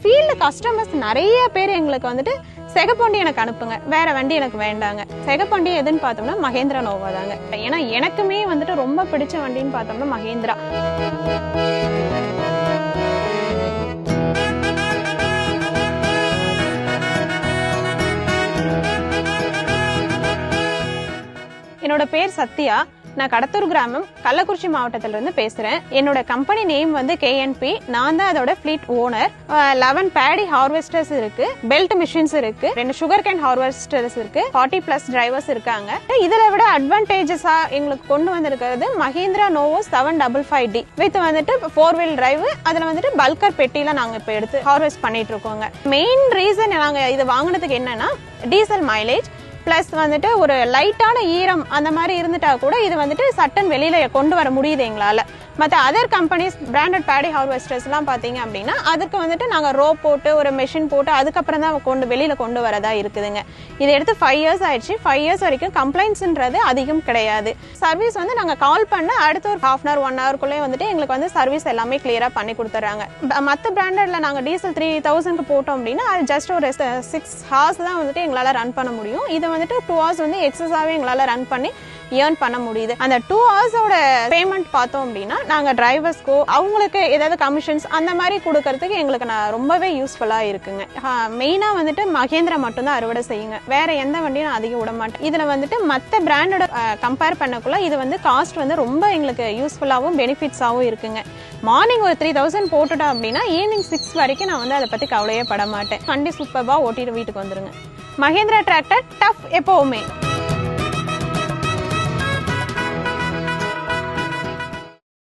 Field customers நிறைய பேர் எங்களுக்கு வந்துட்டு செகப்பொண்டி எனக்கு அனுப்புங்க. வேற வண்டி எனக்கு வேண்டாங்க. செகப்பொண்டி எதுன்னு பார்த்தோம்னா மகேந்திரா நோவா தாங்க. ஏன்னா எனக்குமே வந்துட்டு ரொம்ப பிடிச்ச வண்டின்னு பார்த்தோம்னா மகேந்திரா. என்னோட பேர் சத்யா. நான் கடத்தூர் கிராமம் கள்ளக்குறிச்சி மாவட்டத்திலிருந்து பேசுகிறேன் என்னோட கம்பெனி நேம் வந்து கேஎன்பி நான் தான் அதோட fleet owner eleven paddy harvesters இருக்கு பெல்ட் மிஷின்ஸ் இருக்கு ரெண்டு சுகர் கேன் ஹார்வெஸ்டர்ஸ் இருக்கு ஃபார்ட்டி பிளஸ் டிரைவர்ஸ் இருக்காங்க. இதில் விட அட்வான்டேஜஸா எங்களுக்கு கொண்டு வந்திருக்கிறது Mahindra Novo seven double five D with வந்துட்டு ஃபோர் வீல் டிரைவ் அதில் வந்துட்டு பல்கர் பெட்டியில் நாங்கள் இப்போ எடுத்து ஹார்வெஸ்ட் பண்ணிட்டு இருக்கோங்க. மெயின் ரீசன் நாங்கள் இது வாங்கினதுக்கு என்னன்னா டீசல் மைலேஜ் ப்ளஸ் வந்துட்டு ஒரு லைட்டான ஈரம் அந்த மாதிரி இருந்துட்டா கூட இது வந்துட்டு சட்டன் வெளியில கொண்டு வர முடியுது எங்களால. மற்ற அதர் கம்பெனிஸ் பிராண்டட் பேடி ஹார்வெஸ்டர்ஸ்லாம் பார்த்தீங்க அப்படின்னா அதுக்கு வந்துட்டு நாங்கள் ரோ போட்டு ஒரு மெஷின் போட்டு அதுக்கப்புறம் தான் கொண்டு வெளியில் கொண்டு வரதா இருக்குதுங்க. இது எடுத்து ஃபைவ் இயர்ஸ் ஆயிடுச்சு. ஃபைவ் இயர்ஸ் வரைக்கும் கம்ப்ளைண்ட்ஸ்ன்றது அதிகம் கிடையாது. சர்வீஸ் வந்து நாங்கள் கால் பண்ண அடுத்த ஒரு ஹாஃப் அன் ஹவர் ஒன் ஹவர்க்குள்ளே வந்துட்டு எங்களுக்கு வந்து சர்வீஸ் எல்லாமே கிளியராக பண்ணி கொடுத்துட்றாங்க மற்ற பிராண்டட்ல நாங்கள் டீசல் த்ரீ தௌசண்ட்க்கு போட்டோம் அப்படின்னா அது ஜஸ்ட் ஒரு சிக்ஸ் ஹார்ஸ் தான் வந்துட்டு எங்களால் ரன் பண்ண முடியும். இதை வந்துட்டு டூ ஹவர்ஸ் வந்து எக்ஸஸாகவே எங்களால் ரன் பண்ணி ஏர்ன் பண்ண முடியுது. அந்த டூ ஹவர்ஸோட பேமெண்ட் பார்த்தோம் அப்படின்னா நாங்கள் டிரைவர்ஸ்க்கோ அவங்களுக்கு ஏதாவது கமிஷன்ஸ் அந்த மாதிரி கொடுக்கறதுக்கு எங்களுக்கு நான் ரொம்பவே யூஸ்ஃபுல்லாக இருக்குங்க. மெயினாக வந்துட்டு மகேந்திரா மட்டும்தான் அறுவடை செய்யுங்க. வேற எந்த வண்டியும் நான் அதிகம் விட மாட்டேன் இதில் வந்துட்டு மற்ற பிராண்டோட கம்பேர் பண்ணக்குள்ள இது வந்து காஸ்ட் வந்து ரொம்ப எங்களுக்கு யூஸ்ஃபுல்லாகவும் பெனிஃபிட்ஸாகவும் இருக்குங்க. மார்னிங் ஒரு த்ரீ தௌசண்ட் போட்டுட்டோம் அப்படின்னா ஈவினிங் சிக்ஸ் வரைக்கும் நான் வந்து அதை பற்றி கவலையே பட மாட்டேன். வண்டி சூப்பராக ஓட்டிட்டு வீட்டுக்கு வந்துருங்க. மகேந்திரா டிராக்டர் டஃப் எப்போவுமே.